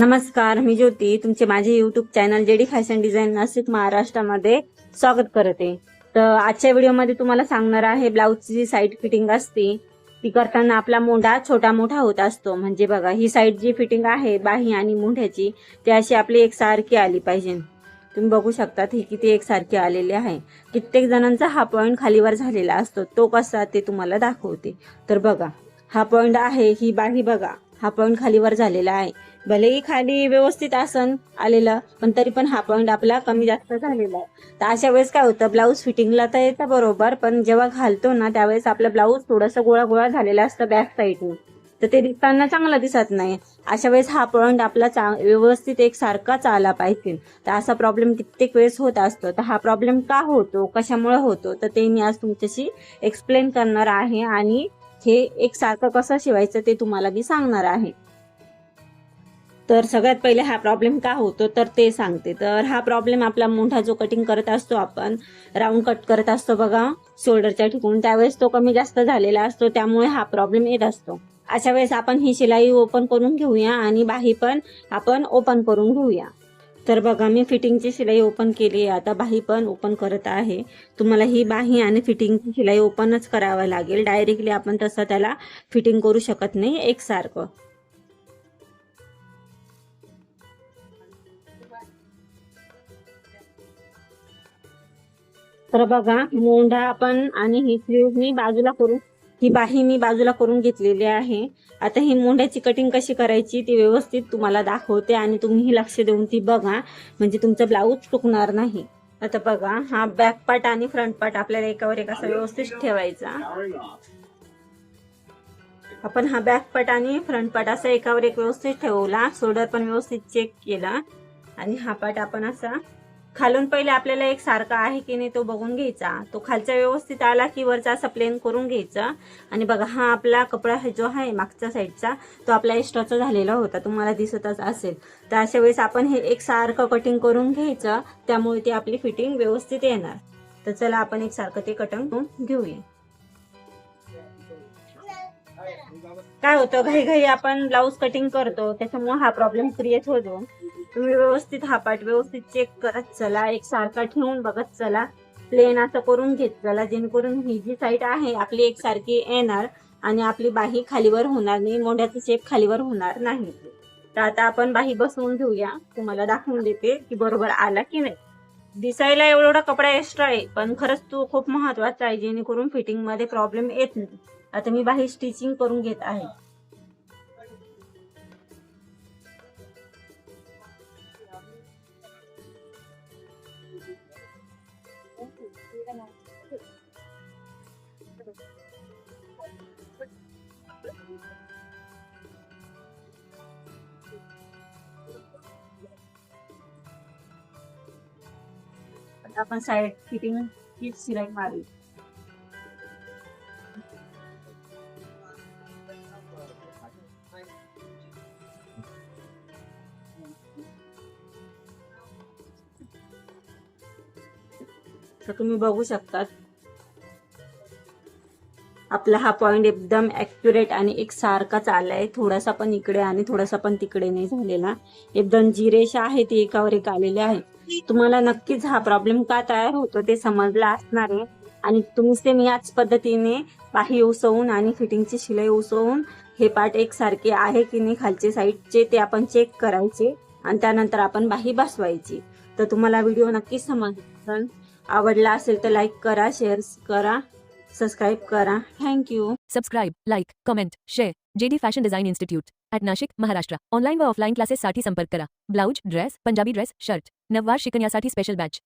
नमस्कार मी ज्योती. तुमचे माझे YouTube channel JD fashion design Nashik महाराष्ट्रामध्ये स्वागत करते. तर आजच्या व्हिडिओमध्ये तुम्हाला सांगणार आहे ब्लाऊजची जी साईड फिटिंग असते. ती करताना आपला मोंढा छोटा मोठा होत असतो. म्हणजे बघा ही साईड जी फिटिंग आहे बाही आणि मोंढ्याची ती अशी आपली एकसारखी आली पाहिजे. तुम्ही बघू शकता ही किती एकसारखी आलेली आहे. कित्येक जणांचा हा पॉईंट खालीवर झालेला असतो. तो कसा ते तुम्हाला दाखवते. तर बघा हा पॉईंट आहे ही बाही बघा. हा पॉईंट खालीवर झालेला आहे. भलेही खाली व्यवस्थित आसन आलेलं पण तरी पण हा पॉईंट आपला कमी जास्त झालेला आहे. तर अशा वेळेस काय होतं ब्लाऊज फिटिंगला तर येतं बरोबर पण जेव्हा घालतो ना त्यावेळेस आपला ब्लाऊज थोडंसं गोळा गोळा झालेला असतं बॅक साईडने तर ते दिसताना चांगलं दिसत नाही. अशा वेळेस हा पॉईंट आपला चा व्यवस्थित एक सारखाच आला पाहिजे. तर असा प्रॉब्लेम कित्येक वेळेस होत असतो. तर हा प्रॉब्लेम का होतो कशामुळे होतो तर ते मी आज तुमच्याशी एक्सप्लेन करणार आहे. आणि हे एक सारखं कसं शिवायचं ते तुम्हाला मी सांगणार आहे. तर सगळ्यात पहिले हा प्रॉब्लेम का होतो तर ते सांगते. तर हा प्रॉब्लेम आपला मोठा जो कटिंग करत असतो आपण राऊंड कट करत असतो बघा शोल्डरच्या ठिकाणी त्यावेळेस तो कमी जास्त झालेला असतो त्यामुळे हा प्रॉब्लेम येत असतो. अशा वेळेस आपण ही शिलाई ओपन करून घेऊया आणि बाही पण आपण ओपन करून घेऊया. तर बघा मी फिटिंगची शिलाई ओपन केली आहे. आता बाही पण ओपन करत आहे. तुम्हाला ही बाही आणि फिटिंगची शिलाई ओपनच करावं लागेल. डायरेक्टली आपण तसं त्याला फिटिंग करू शकत नाही एकसारखं. तर बघा मोंढा आपण आणि ही स्लीव मी बाजूला करून ही बाही मी बाजूला करून घेतलेली आहे. आता ही मोंड्याची कटिंग कशी करायची ती व्यवस्थित तुम्हाला दाखवते आणि तुम्हीही लक्ष देऊन ती बघा. म्हणजे तुमचं ब्लाऊज चुकणार नाही. आता बघा हा बॅक पार्ट आणि फ्रंट पार्ट आपल्याला एकावर एक असा व्यवस्थित ठेवायचा. आपण हा बॅक पार्ट आणि फ्रंट पार्ट असा एकावर एक व्यवस्थित ठेवला. शोल्डर पण व्यवस्थित चेक केला. आणि हा पार्ट आपण असा खालून पहिले आपल्याला एक सारखा आहे की नाही तो बघून घ्यायचा. तो खालचा व्यवस्थित आला की वरचा असा प्लेन करून घ्यायचा. आणि बघा हा आपला कपडा जो आहे मागच्या साईडचा तो आपला एक्स्ट्राचा झालेला होता. तुम्हाला दिसतच असेल. तर अशा वेळेस आपण हे एक सारखं कटिंग करून घ्यायचं. त्यामुळे ती आपली फिटिंग व्यवस्थित येणार. तर चला आपण एक सारखं ते कटिंग करून घेऊया. काय होतं घाई घाई आपण ब्लाऊज कटिंग करतो त्याच्यामुळे हा प्रॉब्लेम क्रिएट होतो तुम्ही व्यवस्थित हा पार्ट व्यवस्थित चेक करत चला एक सारखा ठेवून बघत चला. प्लेन असं करून घेत चला जेणेकरून ही जी साईड आहे आपली एक सारखी येणार आणि आपली बाही खालीवर होणार नाही मोंढ्याचा शेप खालीवर होणार नाही. तर आता आपण बाही बसवून घेऊया. तुम्हाला दाखवून देते की बरोबर आला की नाही. दिसायला एवढा कपडा एक्स्ट्रा आहे पण खरंच तो खूप महत्त्वाचा आहे जेणेकरून फिटिंगमध्ये प्रॉब्लेम येत नाही. आता मी बाही स्टिचिंग करून घेत आहे. आता आपण साईड फिटिंग हीच सिलाई मारू. तर तुम्ही बघू शकता आपला हा पॉइंट एकदम ॲक्युरेट आणि एक सारखाच आलाय थोडासा पण इकडे आणि थोडासा पण तिकडे नाही झालेला. एकदम जी रेषा आहे ती एकावर एक आलेली आहे. तुम्हाला नक्कीच हा प्रॉब्लेम का तयार होतो ते समजला असणार आहे. आणि तुम्ही सेम याच पद्धतीने बाही उसवून आणि फिटिंगची शिलाई उसवून हे पार्ट एक सारखे आहे की नाही खालचे साईडचे ते आपण चेक करायचे आणि त्यानंतर आपण बाही बसवायची. तर तुम्हाला व्हिडिओ नक्कीच समजेल आवडला असेल तर लाईक करा शेअर करा सबस्क्राईब करा. Thank you subscribe like comment share JD fashion design institute at Nashik Maharashtra online व ऑफलाईन क्लासेससाठी संपर्क करा. Blouse dress Punjabi dress shirt नववार शिकण्यासाठी स्पेशल बॅच